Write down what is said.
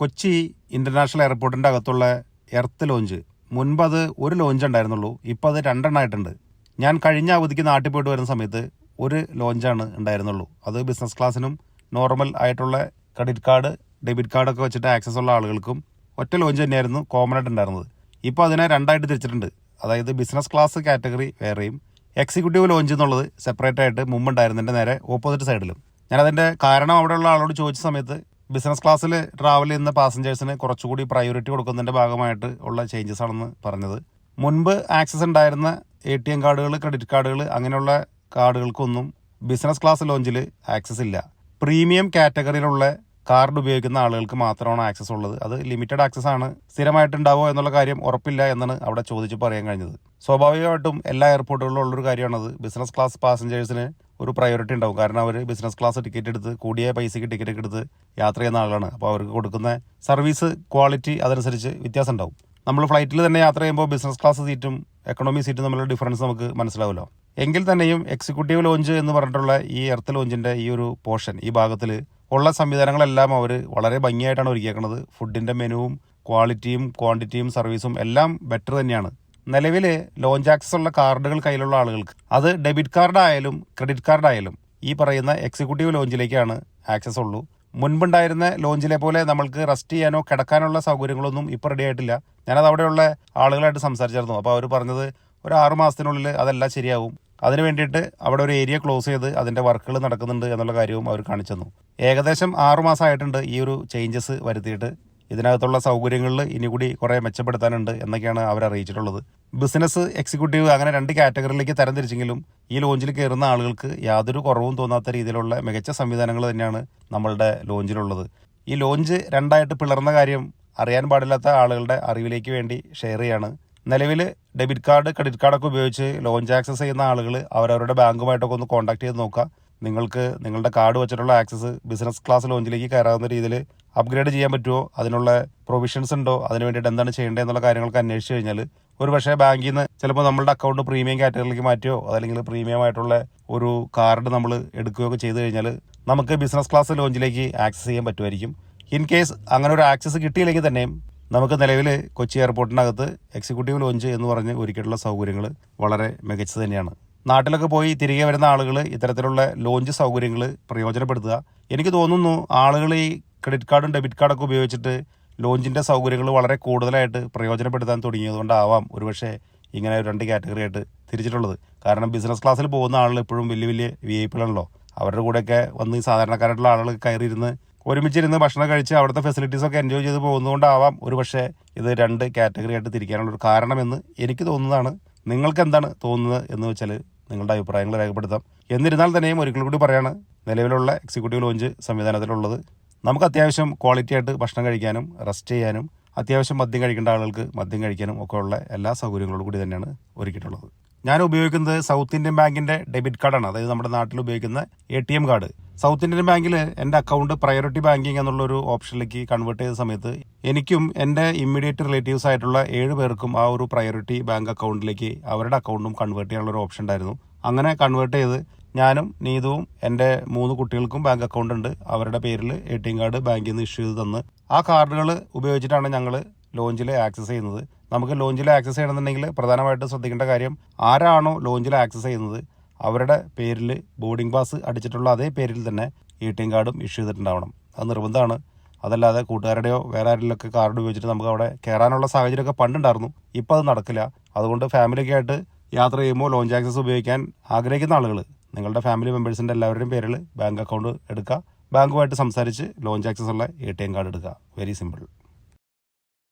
Kochi international എയർപോർട്ടിന്റെ അകത്തുള്ള earth launch. മുൻപ് അത് ഒരു ലോഞ്ച് ഉണ്ടായിരുന്നുള്ളൂ. ഇപ്പോൾ അത് രണ്ടെണ്ണമായിട്ടുണ്ട് ഞാൻ കഴിഞ്ഞ അവധിക്ക് നാട്ടിൽ പോയിട്ട് വരുന്ന സമയത്ത് ഒരു ലോഞ്ചാണ് ഉണ്ടായിരുന്നുള്ളൂ. അത് ബിസിനസ് ക്ലാസ്സിനും നോർമൽ ആയിട്ടുള്ള ക്രെഡിറ്റ് കാർഡ് ഡെബിറ്റ് കാർഡൊക്കെ വെച്ചിട്ട് ആക്സസ് ഉള്ള ആളുകൾക്കും ഒറ്റ ലോഞ്ച് തന്നെയായിരുന്നു കോമൺ ആയിട്ട് ഉണ്ടായിരുന്നത്. ഇപ്പോൾ അതിനെ രണ്ടായിട്ട് തിരിച്ചിട്ടുണ്ട്. അതായത് ബിസിനസ് ക്ലാസ് കാറ്റഗറി വേറെയും എക്സിക്യൂട്ടീവ് ലോഞ്ച് എന്നുള്ളത് സെപ്പറേറ്റ് ആയിട്ട് മുമ്പ് ഉണ്ടായിരുന്നതിന്റെ നേരെ ഓപ്പോസിറ്റ് സൈഡിലും. ഞാൻ കാരണം അവിടെയുള്ള ആളോട് ചോദിച്ച സമയത്ത് ബിസിനസ് ക്ലാസ്സിൽ ട്രാവൽ ചെയ്യുന്ന പാസഞ്ചേഴ്സിന് കുറച്ചുകൂടി പ്രയോറിറ്റി കൊടുക്കുന്നതിന്റെ ഭാഗമായിട്ട് ഉള്ള ചേഞ്ചസ് ആണെന്ന് പറഞ്ഞത്. മുൻപ് ആക്സസ് ഉണ്ടായിരുന്ന എ ടി എം കാർഡുകൾ ക്രെഡിറ്റ് കാർഡുകൾ അങ്ങനെയുള്ള കാർഡുകൾക്കൊന്നും ബിസിനസ് ക്ലാസ് ലോഞ്ചിൽ ആക്സസ് ഇല്ല. പ്രീമിയം കാറ്റഗറിയിലുള്ള കാർഡ് ഉപയോഗിക്കുന്ന ആളുകൾക്ക് മാത്രമാണ് ആക്സസ് ഉള്ളത്. അത് ലിമിറ്റഡ് ആക്സസ് ആണ്. സ്ഥിരമായിട്ടുണ്ടാവോ എന്നുള്ള കാര്യം ഉറപ്പില്ല എന്നാണ് അവിടെ ചോദിച്ചു പറയാൻ കഴിഞ്ഞത്. സ്വാഭാവികമായിട്ടും എല്ലാ എയർപോർട്ടുകളിലും ഉള്ളൊരു കാര്യമാണത്. ബിസിനസ് ക്ലാസ് പാസഞ്ചേഴ്സിന് ഒരു പ്രയോറിറ്റി ഉണ്ടാവും. കാരണം അവർ ബിസിനസ് ക്ലാസ് ടിക്കറ്റ് എടുത്ത് കൂടിയ പൈസയ്ക്ക് ടിക്കറ്റ് എടുത്ത് യാത്ര ചെയ്യുന്ന ആളാണ്. അപ്പോൾ അവർക്ക് കൊടുക്കുന്ന സർവീസ് ക്വാളിറ്റി അതനുസരിച്ച് വ്യത്യാസം ഉണ്ടാവും നമ്മൾ ഫ്ലൈറ്റിൽ തന്നെ യാത്ര ചെയ്യുമ്പോൾ ബിസിനസ് ക്ലാസ് സീറ്റും എക്കണോമി സീറ്റും തമ്മിലുള്ള ഡിഫറൻസ് നമുക്ക് മനസ്സിലാവുമല്ലോ എങ്കിൽ തന്നെയും എക്സിക്യൂട്ടീവ് ലോഞ്ച് എന്ന് പറഞ്ഞിട്ടുള്ള ഈ എർത്ത് ലോഞ്ചിന്റെ ഈ ഒരു പോർഷൻ ഈ ഭാഗത്തിൽ ഉള്ള സംവിധാനങ്ങളെല്ലാം അവർ വളരെ ഭംഗിയായിട്ടാണ് ഒരുക്കിയേക്കുന്നത് ഫുഡിന്റെ മെനുവും ക്വാളിറ്റിയും ക്വാണ്ടിറ്റിയും സർവീസും എല്ലാം ബെറ്റർ തന്നെയാണ്. നിലവിൽ ലോഞ്ച് ആക്സസ് ഉള്ള കാർഡുകൾ കയ്യിലുള്ള ആളുകൾക്ക്. അത് ഡെബിറ്റ് കാർഡായാലും ക്രെഡിറ്റ് കാർഡായാലും ഈ പറയുന്ന എക്സിക്യൂട്ടീവ് ലോഞ്ചിലേക്കാണ് ആക്സസ് ഉള്ളൂ. മുൻപുണ്ടായിരുന്ന ലോഞ്ചിലെ പോലെ നമ്മൾക്ക് റെസ്റ്റ് ചെയ്യാനോ കിടക്കാനുള്ള സൗകര്യങ്ങളൊന്നും ഇപ്പോൾ റെഡി ആയിട്ടില്ല. ഞാനത് അവിടെയുള്ള ആളുകളായിട്ട് സംസാരിച്ചായിരുന്നു. അപ്പോൾ അവർ പറഞ്ഞത് ഒരു ആറുമാസത്തിനുള്ളിൽ അതെല്ലാം ശരിയാവും. അതിന് വേണ്ടിയിട്ട് അവിടെ ഒരു ഏരിയ ക്ലോസ് ചെയ്ത് അതിന്റെ വർക്കുകൾ നടക്കുന്നുണ്ട് എന്നുള്ള കാര്യവും അവർ കാണിച്ചു തന്നു. ഏകദേശം ആറുമാസമായിട്ടുണ്ട് ഈ ഒരു ചേഞ്ചസ് വരുത്തിയിട്ട്. ഇതിനകത്തുള്ള സൗകര്യങ്ങളിൽ ഇനി കൂടി കുറേ മെച്ചപ്പെടുത്താനുണ്ട് എന്നൊക്കെയാണ് അവർ അറിയിച്ചിട്ടുള്ളത്. ബിസിനസ് എക്സിക്യൂട്ടീവ് അങ്ങനെ രണ്ട് കാറ്റഗറിയിലേക്ക് തരംതിരിച്ചെങ്കിലും ഈ ലോഞ്ചിൽ കയറുന്ന ആളുകൾക്ക് യാതൊരു കുറവും തോന്നാത്ത രീതിയിലുള്ള മികച്ച സംവിധാനങ്ങൾ തന്നെയാണ് നമ്മളുടെ ലോഞ്ചിലുള്ളത് ഈ ലോഞ്ച് രണ്ടായിട്ട് പിളർന്ന കാര്യം അറിയാൻ പാടില്ലാത്ത ആളുകളുടെ അറിവിലേക്ക് വേണ്ടി ഷെയർ ചെയ്യാണ്. നിലവിൽ ഡെബിറ്റ് കാർഡ് ക്രെഡിറ്റ് കാർഡൊക്കെ ഉപയോഗിച്ച് ലോഞ്ച് ആക്സസ് ചെയ്യുന്ന ആളുകൾ അവരവരുടെ ബാങ്കുമായിട്ടൊക്കെ ഒന്ന് കോൺടാക്ട് ചെയ്ത് നോക്കുക. നിങ്ങൾക്ക് നിങ്ങളുടെ കാർഡ് വെച്ചിട്ടുള്ള ആക്സസ് ബിസിനസ് ക്ലാസ് ലോഞ്ചിലേക്ക് കയറാവുന്ന രീതിയിൽ അപ്ഗ്രേഡ് ചെയ്യാൻ പറ്റുമോ? അതിനുള്ള പ്രൊവിഷൻസ് ഉണ്ടോ? അതിന് വേണ്ടിയിട്ട് എന്താണ് ചെയ്യേണ്ടത് എന്നുള്ള കാര്യങ്ങളൊക്കെ അന്വേഷിച്ച് കഴിഞ്ഞാൽ ഒരു പക്ഷേ ബാങ്കിൽ നിന്ന് ചിലപ്പോൾ നമ്മളുടെ അക്കൗണ്ട് പ്രീമിയം കാറ്റഗറിയിലേക്ക് മാറ്റിയോ? അതല്ലെങ്കിൽ പ്രീമിയം ആയിട്ടുള്ള ഒരു കാർഡ് നമ്മൾ എടുക്കുകയൊക്കെ ചെയ്ത് കഴിഞ്ഞാൽ നമുക്ക് ബിസിനസ് ക്ലാസ് ലോഞ്ചിലേക്ക് ആക്സസ് ചെയ്യാൻ പറ്റുമായിരിക്കും. ഇൻ കേസ് അങ്ങനെ ഒരു ആക്സസ് കിട്ടിയില്ലെങ്കിൽ തന്നെയും നമുക്ക് നിലവിൽ കൊച്ചി എയർപോർട്ടിനകത്ത് എക്സിക്യൂട്ടീവ് ലോഞ്ച് എന്ന് പറഞ്ഞ് ഒരുക്കിയിട്ടുള്ള സൗകര്യങ്ങൾ വളരെ മികച്ചത് തന്നെയാണ്. നാട്ടിലൊക്കെ പോയി തിരികെ വരുന്ന ആളുകൾ ഇത്തരത്തിലുള്ള ലോഞ്ച് സൗകര്യങ്ങൾ പ്രയോജനപ്പെടുത്തുക. എനിക്ക് തോന്നുന്നു ആളുകൾ ഈ ക്രെഡിറ്റ് കാർഡും ഡെബിറ്റ് കാർഡൊക്കെ ഉപയോഗിച്ചിട്ട് ലോഞ്ചിന്റെ സൗകര്യങ്ങൾ വളരെ കൂടുതലായിട്ട് പ്രയോജനപ്പെടുത്താൻ തുടങ്ങിയതുകൊണ്ടാവാം ഒരുപക്ഷെ ഇങ്ങനെ രണ്ട് കാറ്റഗറി ആയിട്ട് തിരിച്ചിട്ടുള്ളത്. കാരണം ബിസിനസ് ക്ലാസ്സിൽ പോകുന്ന ആളുകൾ എപ്പോഴും വലിയ വലിയ വി ഐ പികളാണല്ലോ അവരുടെ കൂടെയൊക്കെ വന്ന് സാധാരണക്കാരായിട്ടുള്ള ആളുകൾ കയറിയിരുന്ന് ഒരുമിച്ചിരുന്ന് ഭക്ഷണം കഴിച്ച് അവിടുത്തെ ഫെസിലിറ്റീസ് ഒക്കെ എൻജോയ് ചെയ്ത് പോകുന്നതുകൊണ്ടാവാം ഒരു പക്ഷേ ഇത് രണ്ട് കാറ്റഗറി ആയിട്ട് തിരിക്കാനുള്ളൊരു കാരണമെന്ന് എനിക്ക് തോന്നുന്നതാണ്. നിങ്ങൾക്ക് എന്താണ് തോന്നുന്നത് എന്ന് വെച്ചാൽ നിങ്ങളുടെ അഭിപ്രായങ്ങൾ രേഖപ്പെടുത്താം. എന്നിരുന്നാൽ തന്നെയും ഒരിക്കൽ കൂടി പറയാണ് നിലവിലുള്ള എക്സിക്യൂട്ടീവ് ലോഞ്ച് സംവിധാനത്തിലുള്ളത്. നമുക്ക് അത്യാവശ്യം ക്വാളിറ്റി ആയിട്ട് ഭക്ഷണം കഴിക്കാനും റെസ്റ്റ് ചെയ്യാനും അത്യാവശ്യം മദ്യം കഴിക്കേണ്ട ആളുകൾക്ക് മദ്യം കഴിക്കാനും ഒക്കെ ഉള്ള എല്ലാ സൗകര്യങ്ങളോടും കൂടി തന്നെയാണ് ഒരുക്കിയിട്ടുള്ളത്. ഞാൻ ഉപയോഗിക്കുന്നത് സൗത്ത് ഇന്ത്യൻ ബാങ്കിന്റെ ഡെബിറ്റ് കാർഡാണ് അതായത് നമ്മുടെ നാട്ടിൽ ഉപയോഗിക്കുന്ന എം കാർഡ് സൗത്ത് ഇന്ത്യൻ ബാങ്കിൽ എന്റെ അക്കൗണ്ട് പ്രയോറിറ്റി ബാങ്കിങ് എന്നുള്ളൊരു ഓപ്ഷനിലേക്ക് കൺവേർട്ട് ചെയ്ത സമയത്ത് എനിക്കും എന്റെ ഇമ്മീഡിയറ്റ് റിലേറ്റീവ്സ് ആയിട്ടുള്ള ഏഴ് പേർക്കും ആ ഒരു പ്രയോറിറ്റി ബാങ്ക് അക്കൗണ്ടിലേക്ക് അവരുടെ അക്കൗണ്ടും കൺവേർട്ട് ചെയ്യാനുള്ള ഒരു ഓപ്ഷൻ ഉണ്ടായിരുന്നു. അങ്ങനെ കൺവേർട്ട് ചെയ്ത് ഞാനും നീതുവും എന്റെ മൂന്ന് കുട്ടികൾക്കും ബാങ്ക് അക്കൗണ്ട് ഉണ്ട്. അവരുടെ പേരിൽ എ ടി എം കാർഡ് ബാങ്കിൽ നിന്ന് ഇഷ്യൂ ചെയ്ത് തന്ന്. ആ കാർഡുകൾ ഉപയോഗിച്ചിട്ടാണ് ഞങ്ങൾ ലോഞ്ചിൽ ആക്സസ് ചെയ്യുന്നത്. നമുക്ക് ലോഞ്ചിൽ ആക്സസ് ചെയ്യണമെന്നുണ്ടെങ്കിൽ പ്രധാനമായിട്ടും ശ്രദ്ധിക്കേണ്ട കാര്യം ആരാണോ ലോഞ്ചിൽ ആക്സസ് ചെയ്യുന്നത് അവരുടെ പേരിൽ ബോർഡിംഗ് പാസ് അടിച്ചിട്ടുള്ള അതേ പേരിൽ തന്നെ എ ടി എം കാർഡും ഇഷ്യൂ ചെയ്തിട്ടുണ്ടാവണം. അത് നിർബന്ധമാണ്. അതല്ലാതെ കൂട്ടുകാരുടെയോ വേറെ ആരെങ്കിലുമൊക്കെ കാർഡ് ഉപയോഗിച്ചിട്ട് നമുക്ക് അവിടെ കയറാനുള്ള സാഹചര്യമൊക്കെ പണ്ടുണ്ടായിരുന്നു. ഇപ്പോൾ അത് നടക്കില്ല. അതുകൊണ്ട് ഫാമിലിയൊക്കെ ആയിട്ട് യാത്ര ചെയ്യുമ്പോൾ ലോഞ്ച് ആക്സസ് ഉപയോഗിക്കാൻ ആഗ്രഹിക്കുന്ന ആളുകൾ നിങ്ങളുടെ ഫാമിലി മെമ്പേഴ്സിന്റെ എല്ലാവരുടെയും പേരിൽ ബാങ്ക് അക്കൗണ്ട് എടുക്കുക. ബാങ്കുമായിട്ട് സംസാരിച്ച് ലോഞ്ച് ആക്സസ് ഉള്ള എ ടി എം കാർഡ് എടുക്കുക. Very simple